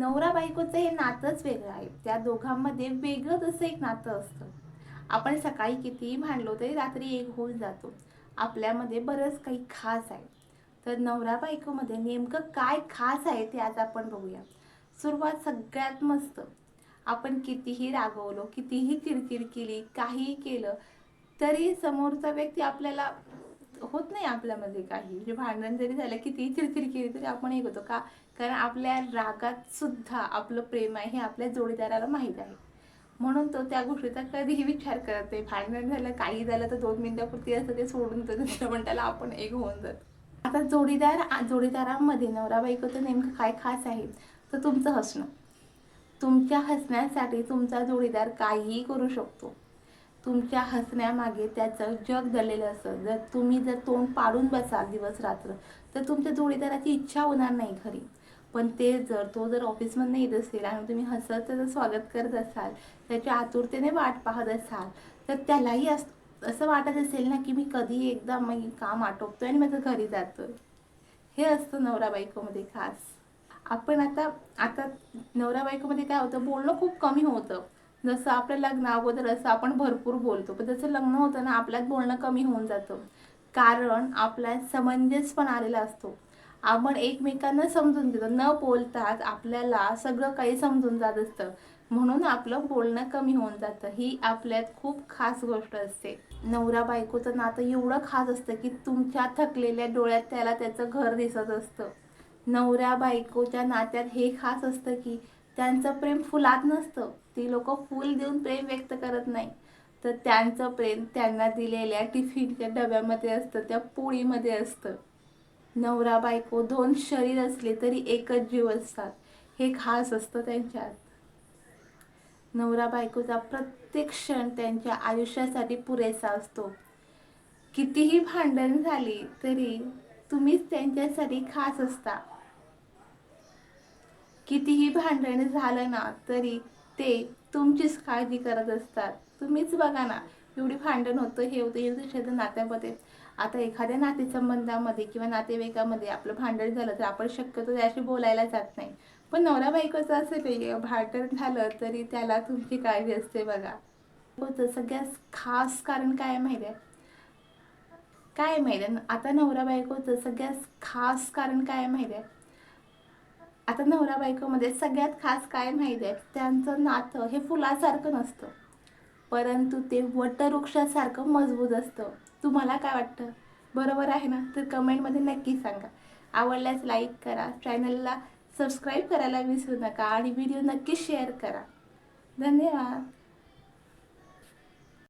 नवरा बायकोचं हे नातंच वेगळं आहे. त्या दोघांमध्ये वेगळंच असं एक नातं असतं. आपण सकाळी कितीही भांडलो तरी रात्री एक होऊन जातो. आपल्यामध्ये बरंच काही खास आहे. तर नवरा बायकोमध्ये नेमकं काय खास आहे ते आज आपण बघूया. सुरुवात सगळ्यात मस्त. आपण कितीही रागवलो कितीही किरकिर केली काहीही केलं तरी समोरचा व्यक्ती आपल्याला होत नाही आपल्यामध्ये काही. म्हणजे भांडण जरी झालं किती चिडचिड केली तरी आपण एक होतो का? कारण आपल्या रागात सुद्धा आपलं प्रेम आहे हे आपल्या जोडीदाराला माहीत आहे. म्हणून तो त्या गोष्टीचा कधीही विचार करत नाही. भांडण झालं काही झालं तर दोन मिनिटापुरती असं ते सोडून तर दुसऱ्या मिनिटाला आपण एक होऊन जातो. आता जोडीदार जोडीदारामध्ये नवरा बायकोचं नेमकं काय खास आहे? तर तुमचं हसणं. तुमच्या हसण्यासाठी तुमचा जोडीदार काहीही करू शकतो. तुमच्या हसण्यामागे त्याचं जग दडलेलं असतं जर तुम्ही जर तोंड पाडून बसाल दिवस रात्र तर तुमच्या जोडीदाराची इच्छा होणार नाही खरी. पण ते जर तो जर ऑफिसमधनं येत असेल आणि तुम्ही हसत त्याचं स्वागत करत असाल त्याच्या आतुरतेने वाट पाहत असाल तर त्यालाही अस असं वाटत असेल ना की मी कधी एकदा मी काम आटोपतोय आणि माझं घरी जातोय. हे असतं नवरा बायकोमध्ये खास. आपण आता आता नवरा बायकोमध्ये काय होतं बोलणं खूप कमी होतं. जसं आपलं लग्न अगोदर असं आपण भरपूर बोलतो पण जसं लग्न होतं ना आपल्यात बोलणं कमी होऊन जातं. कारण आपल्यात समंजसपण आलेला असतो. आपण एकमेकांना समजून घेतो. न बोलताच आपल्याला सगळं काही समजून जात असतं. म्हणून आपलं बोलणं कमी होऊन जातं. ही आपल्यात खूप खास गोष्ट असते. नवरा बायकोचं नातं एवढं खास असतं की तुमच्या थकलेल्या डोळ्यात त्याला त्याचं घर दिसत असतं. नवऱ्या बायकोच्या नात्यात हे खास असतं की त्यांचं प्रेम फुलात नसतं. ती लोक फुल देऊन प्रेम व्यक्त करत नाही. तर त्यांचं प्रेम त्यांना दिलेल्या टिफिनच्या डब्यामध्ये असतं त्या पोळीमध्ये असतं. नवरा बायको दोन शरीर असले तरी एकच जीव असतात. हे खास असतं त्यांच्यात. नवरा बायकोचा प्रत्येक क्षण त्यांच्या आयुष्यासाठी पुरेसा असतो. कितीही भांडण झाली तरी तुम्हीच त्यांच्यासाठी खास असता. कितीही भांडण झालं ना तरी ते तुमचीच काळजी करत असतात. तुम्हीच बघा ना एवढी भांडण होतं हे होतं हे होतं नात्यामध्ये. आता एखाद्या नातेसंबंधामध्ये किंवा नातेवाईकामध्ये आपलं भांडण झालं तर आपण शक्यतो त्याशी बोलायला जात नाही. पण नवरा बायकोचं असं नाही भांडण झालं तरी त्याला तुमची काळजी असते बघा. होतं सगळ्यात खास कारण काय माहिती आहे? काय माहिती आहे? आता नवरा बायकोचं सगळ्यात खास कारण काय माहिती आहे? आता नवरा बायकोमध्ये सगळ्यात खास काय माहिती आहे? त्यांचं नातं हे फुलासारखं नसतं. परंतु ते वटवृक्षासारखं मजबूत असतं. तुम्हाला काय वाटतं? बरोबर आहे ना? तर कमेंटमध्ये नक्की सांगा. आवडल्यास लाईक करा. चॅनलला सबस्क्राईब करायला विसरू नका आणि व्हिडिओ नक्की शेअर करा. धन्यवाद.